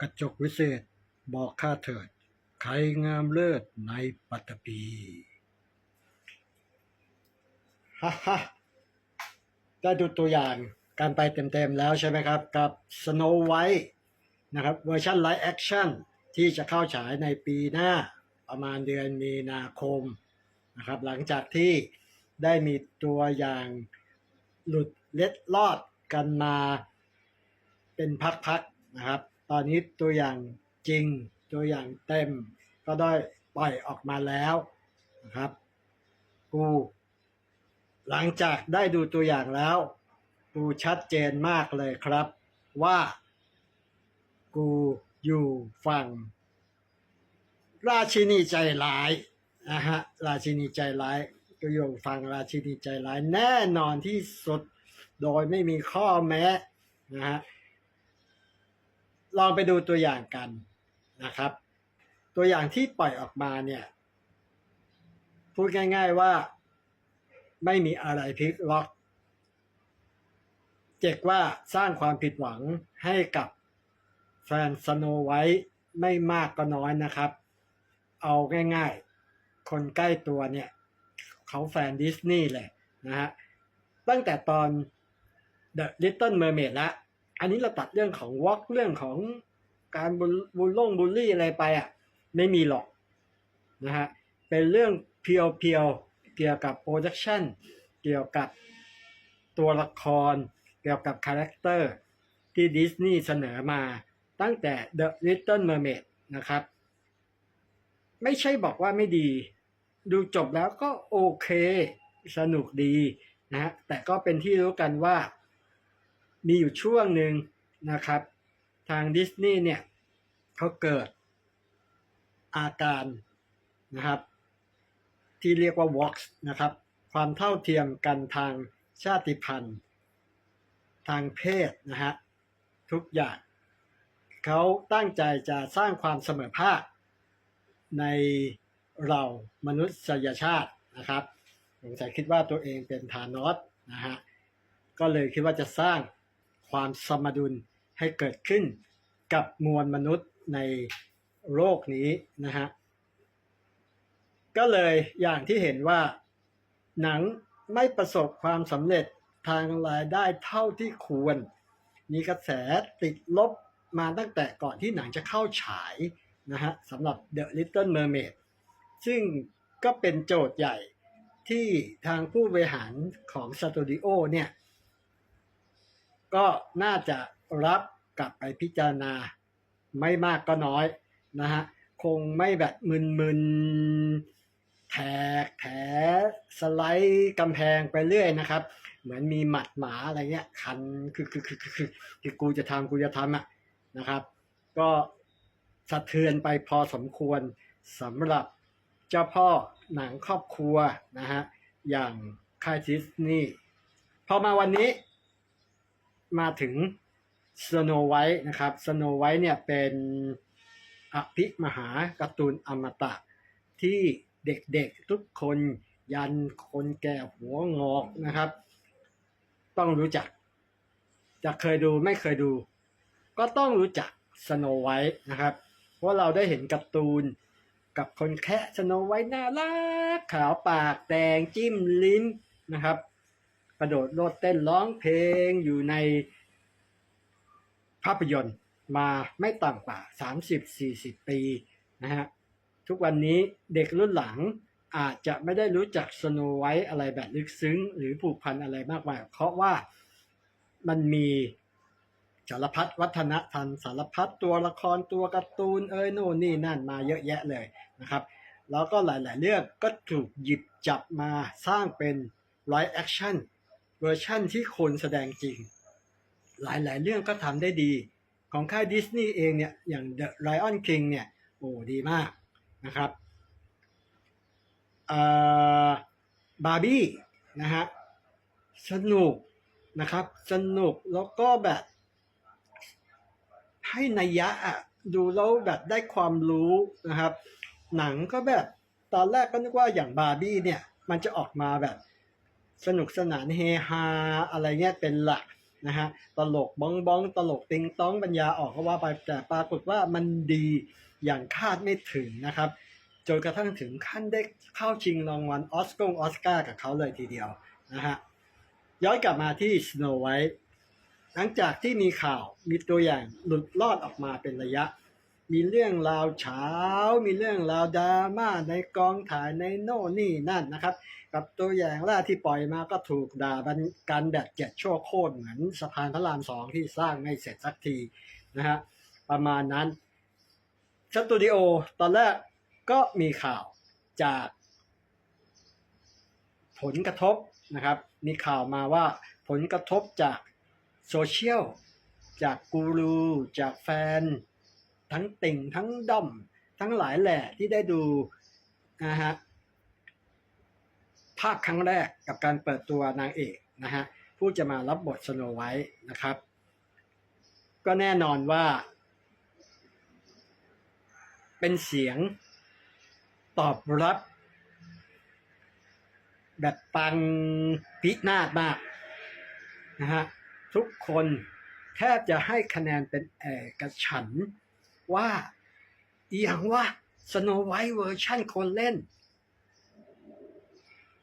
กระจกวิเศษบอกข้าเถิด ใครงามเลิศในปัตตภีฮ่าฮ่าได้ดูตัวอย่างการไปเต็มๆแล้วใช่ไหมครับ กับ Snow White นะครับเวอร์ชันไลฟ์แอคชั่นที่จะเข้าฉายในปีหน้าประมาณเดือนมีนาคมนะครับหลังจากที่ได้มีตัวอย่างหลุดเล็ดลอดกันมาเป็นพักๆนะครับ ตอนนี้ตัวอย่างจริงตัวอย่างเต็ม ก็ได้ปล่อยออกมาแล้วนะครับกูหลังจากได้ดูตัวอย่างแล้ว กูชัดเจนมากเลยครับ ว่า กูอยู่ฝั่ง ราชินีใจร้ายนะฮะราชินีใจร้ายกูอยู่ฝั่งราชินีใจร้ายแน่นอนที่สุด โดยไม่มีข้อแม้นะฮะ ลองไปดูตัวอย่างกันนะครับ ตัวอย่างที่ปล่อยออกมาเนี่ย พูดง่ายๆว่าไม่มีอะไรพลิกล็อก เจกว่าสร้างความผิดหวังให้กับแฟนสโนไว้ไม่มากก็น้อยนะครับ เอาง่ายๆ คนใกล้ตัวเนี่ยเขาแฟนดิสนีย์เลยนะฮะ ตั้งแต่ตอน The Little Mermaid ละ อันนี้เราตัดเรื่องของวอล์กเรื่องของการบุบลล่งบูลลี่อะไรไปอะไม่มีหรอกนะฮะเป็นเรื่องเพียวๆเกี่ยวกับโปรดักชันเกี่ยวกับตัวละคร เกี่ยวกับคาแรคเตอร์ที่ดิสนีย์เสนอมาตั้งแต่ The Little Mermaid นะครับ ไม่ใช่บอกว่าไม่ดี ดูจบแล้วก็โอเค สนุกดีนะฮะแต่ก็เป็นที่รู้กันว่า มีอยู่ช่วงหนึ่งนะครับ ทางดิสนีย์เนี่ยเขาเกิดอาการนะครับ ที่เรียกว่า Vox นะครับ ความเท่าเทียมกันทางชาติพันธุ์ ทางเพศนะฮะทุกอย่างเขาตั้งใจจะสร้างความเสมอภาคในเรามนุษยชาตินะครับสงสัยคิดว่าตัวเองเป็นธานอสนะฮะก็เลยคิดว่าจะสร้าง ความสมดุลให้เกิดขึ้นกับมวลมนุษย์ในโลกนี้นะฮะ ก็เลยอย่างที่เห็นว่าหนังไม่ประสบความสำเร็จทางรายได้เท่าที่ควร มีกระแสติดลบมาตั้งแต่ก่อนที่หนังจะเข้าฉายนะฮะสำหรับ The Little Mermaid ซึ่งก็เป็นโจทย์ใหญ่ที่ทางผู้บริหารของสตูดิโอเนี่ย ก็น่าจะรับกลับไปพิจารณาไม่มากก็น้อยนะฮะคงไม่แบบมึนๆแถกแถสไลด์กำแพงไปเรื่อยนะครับ เหมือนมีหมัดหมาอะไรเงี้ยคันคือคือคือคือคือคือกูจะทำกูจะทำอะนะครับ ก็สะเทือนไปพอสมควรสำหรับเจ้าพ่อหนังครอบครัวนะฮะอย่างคายดิสนีย์พอมาวันนี้ มาถึงสโนไวท์นะครับสโนไวท์เนี่ยเป็นอภิมหาการ์ตูนอมตะ ที่เด็กๆทุกคนยันคนแก่หัวงอกนะครับ ต้องรู้จัก จะเคยดูไม่เคยดู ก็ต้องรู้จักสโนไวท์นะครับ เพราะเราได้เห็นการ์ตูนกับคนแคะสโนไวท์น่ารักขาวปากแดงจิ้มลิ้นนะครับ กระโดดโลดเต้นร้องเพลงอยู่ในภาพยนตร์มาไม่ต่ำกว่า 30-40 ปีนะฮะทุกวันนี้เด็กรุ่นหลังอาจจะไม่ได้รู้จักสโนไวท์อะไรแบบลึกซึ้ง หรือผูกพันอะไรมากมายเพราะว่ามันมีสารพัดวัฒนธรรมสารพัดตัวละครตัวการ์ตูนเอ้ยโน่นนี่นั่นมาเยอะแยะเลยนะครับ แล้วก็หลาย ๆ เรื่องก็ถูกหยิบจับมาสร้างเป็นไลฟ์แอคชั่น เวอร์ชั่นที่คนแสดงจริง หลายๆ เรื่องก็ทำได้ดี ของค่ายดิสนีย์เองเนี่ย อย่าง The Lion King เนี่ย โอ้ดีมากนะครับบาร์บี้นะฮะ สนุกนะครับ สนุกแล้วก็แบบให้นัยยะอะดูแล้วแบบได้ความรู้นะครับ หนังก็แบบตอนแรกก็นึกว่าอย่างบาร์บี้เนี่ย มันจะออกมาแบบ สนุกสนานเฮฮาอะไรเงี้ยเป็นหลักนะฮะตลกบ้องบ้องตลกติงต้องปัญญาออกก็ว่าไปแต่ปรากฏว่ามันดีอย่างคาดไม่ถึงนะครับจนกระทั่งถึงขั้นได้เข้าชิงรางวัลออสกงออสการ์กับเขาเลยทีเดียวนะฮะย้อนกลับมาที่ Snow White หลังจากที่มีข่าวมีตัวอย่างหลุดลอดออกมาเป็นระยะ มีเรื่องราวเช้า มีเรื่องราวดราม่าในกองถ่ายในโน่นนี่นั่นนะครับ กับตัวอย่างแรกที่ปล่อยมาก็ถูกด่าบันการแบบเจ็ดชั่วโคตรเหมือนสะพานพระรามสองที่สร้างไม่เสร็จสักทีนะฮะประมาณนั้นสตูดิโอตอนแรกก็มีข่าวจาก ผลกระทบนะครับ มีข่าวมาว่าผลกระทบจากโซเชียลจากกูรูจากแฟน ทั้งติ่งทั้งด้อม ทั้งหลายแหล่ที่ได้ดูนะฮะภาคครั้งแรกกับการเปิดตัวนางเอกนะฮะผู้จะมารับบทสโนไวท์นะครับ ก็แน่นอนว่า เป็นเสียงตอบรับ แบบปังพินามากนะฮะทุกคนแทบจะให้คะแนนเป็นเอกฉันท์ ว่าอหย่างว่าสโนไวท์เวอร์ชั่นคนเล่น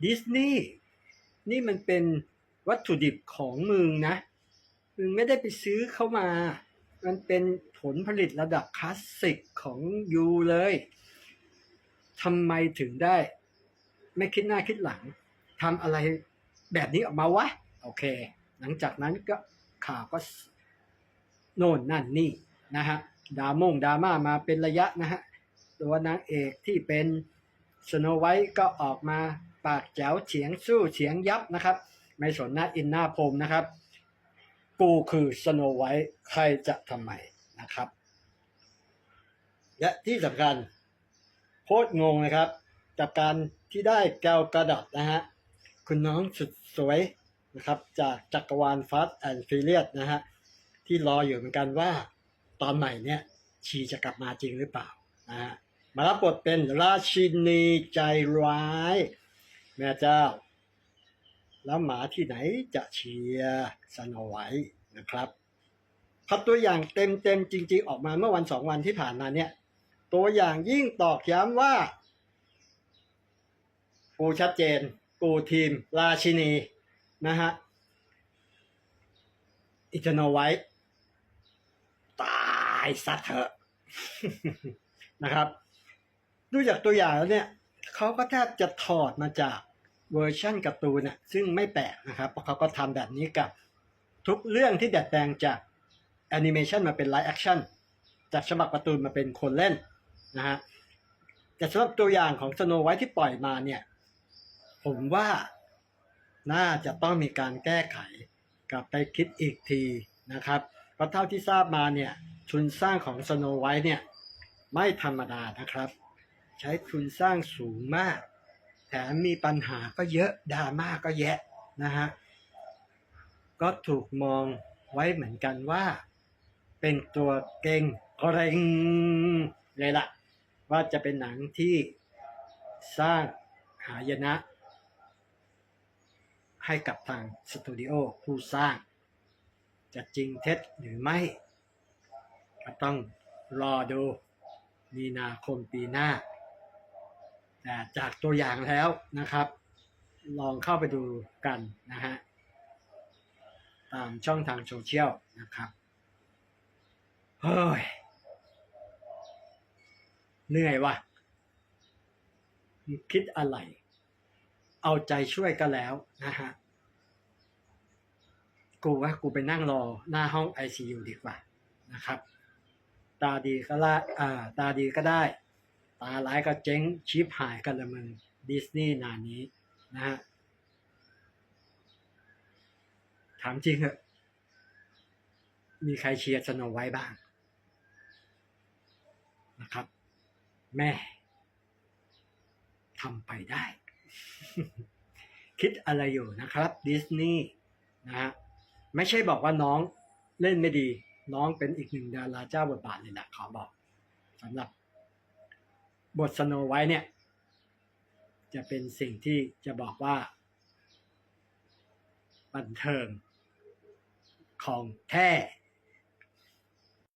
ดิสนีย์นี่มันเป็นวัตถุดิบของมึงนะ มึงไม่ได้ไปซื้อเข้ามา มันเป็นผลผลิตระดับคลาสสิกของยูเลยทำไมถึงได้ ไม่คิดหน้าคิดหลังทำอะไรแบบนี้ออกมาวะ โอเค หลังจากนั้นก็ข่าวก็โน่นนั่นนี่นะฮะ ดาม่งดาม่ามาเป็นระยะนะฮะ ตัวนางเอกที่เป็นสโนไวท์ก็ออกมาปากแจ๋วเฉียงสู้เฉียงยับนะครับ ไม่สนหน้าอินหน้าพรมนะครับ กูคือสโนไวท์ใครจะทำไมนะครับ และที่สำคัญโคตรงงนะครับ กับการที่ได้แกวกระดอดนะฮะ คุณน้องสุดสวยนะครับ จากจักรวาล Fast and Furious นะฮะ ที่รออยู่เหมือนกันว่า ตอนใหม่เนี่ยชีจะกลับมาจริงหรือเปล่านะฮะมารับบทเป็นราชินีใจร้าย แม่เจ้า แล้วหมาที่ไหนจะเชียร์สนไวท์นะครับพับตัวอย่างเต็มๆจริง ๆ ออกมาเมื่อวันสองวันที่ผ่านมาเนี่ย ตัวอย่างยิ่งตอกย้ำว่า กูชัดเจน กูทีม ราชินี นะฮะอิจโนไว้ายสัตว์เถอะนะครับดูจากตัวอย่างแล้วเนี่ยเขาก็แทบจะถอดมาจากเวอร์ชั่นการ์ตูนน่ะซึ่งไม่แปลกนะครับ เพราะเขาก็ทำแบบนี้กับทุกเรื่องที่ดัดแปลงจากแอนิเมชันมาเป็นไลฟ์แอคชั่นจากฉบับการ์ตูนมาเป็นคนเล่นนะฮะแต่สำหรับตัวอย่างของสโนไวท์ที่ปล่อยมาเนี่ย ผมว่าน่าจะต้องมีการแก้ไขกลับไปคิดอีกทีนะครับเพราะเท่าที่ทราบมาเนี่ย ทุนสร้างของสโนไวท์เนี่ยไม่ธรรมดานะครับ ใช้ทุนสร้างสูงมาก แถมมีปัญหาก็เยอะดราม่าก็แยะนะฮะก็ถูกมองไว้เหมือนกันว่า เป็นตัวเก่งเกรงเลยล่ะ ว่าจะเป็นหนังที่สร้างหายนะ ให้กับทางสตูดิโอผู้สร้าง จะจริงเท็จหรือไม่ ก็ต้องรอดูมีนาคมปีหน้า แต่จากตัวอย่างแล้วนะครับ ลองเข้าไปดูกันนะฮะ ตามช่องทางโซเชียลนะครับ เฮ้ย เหนื่อยว่ะคิดอะไร เอาใจช่วยก็แล้วนะฮะ กูว่ากูไปนั่งรอหน้าห้อง ICU ดีกว่านะครับ ตาดีก็ละอ่า ตาดีก็ได้ ตาร้ายก็เจ๊งชิปหายกันละมึงดิสนีย์นานนี้นะฮะถามจริงเหอะมีใครเชียร์สโนไว้บ้างนะครับ แม่ทำไปได้ คิดอะไรอยู่นะครับดิสนีย์นะฮะไม่ใช่บอกว่าน้องเล่นไม่ดี น้องเป็นอีกหนึ่งดาราเจ้าบทบาทเลยแหละขอบอกสำหรับบทสโนไว้เนี่ย จะเป็นสิ่งที่จะบอกว่า บันเทิงของแท้